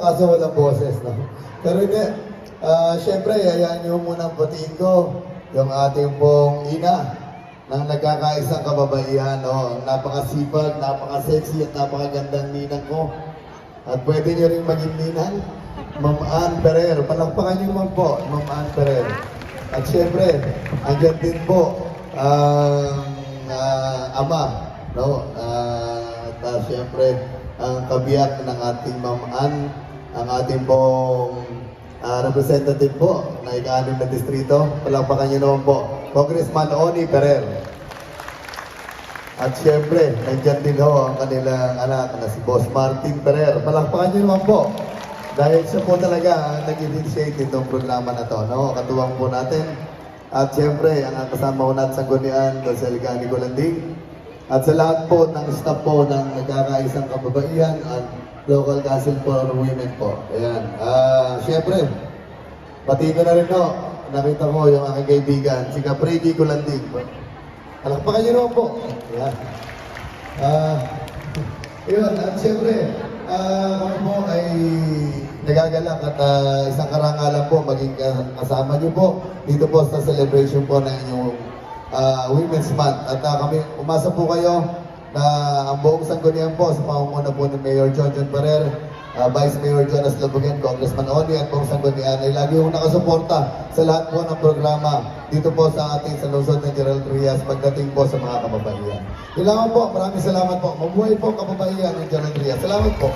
Kaso walang boses, no? Pero hindi, ah, syempre, hayaan niyo muna batiin ko yung ating pong ina ng nagkakaisang kababaihan, no? Napakasipag, napaka-sexy at napakagandang ninang ko. At pwede niyo rin maging ninang, Ma'am Ann Ferrer. Palakpakan niyo naman po, Ma'am Ann Ferrer. At syempre, andyan din po ang ah, ama, no? Ah, at ah, syempre, ang kabiyak ng ating Ma'am Ann, ang ating pong ah, representative po na ika-anim na distrito. Palakpakan niyo naman po, Congressman Oni Ferrer. At syempre, nandyan din ho ang kanilang anak na si Boss Martin Ferrer. Palakpakan niyo naman po. Dahil siya po talaga ang nag-initiate itong programa na to. No? Katuwang po natin. At syempre, ang kasama ko natin sa Gunian, Jose Ligani Colanding. At sa lahat po ng staff po ng nagkakaisang kababaihan at local council for women po. Ayan. Ah, syempre, pati ko na rin no, nakita ko yung aking kaibigan, si Caprigi Colanding. Palakpakan niyo naman po. Ayan. Ah, yun, at siyempre, ah, kami po ay nagagalak at ah, isang karangalan po maging ka- kasama niyo po dito po sa celebration po ng inyong ah, Women's Month. At ah, kami, umasa po kayo na ang buong sanggunian po sa pamumuno po ni Mayor John John Ferrer, ah, Vice Mayor Jonas Labugan, Congressman Oni at buong sanggunian ay lagi yung nakasuporta sa lahat po ng programa dito po sa ating sa lungsod ng Gerald Trias pagdating po sa mga kababaihan. Lamang po, maraming salamat po. Mabuhay po kababaihan ng Gerald Trias. Salamat po.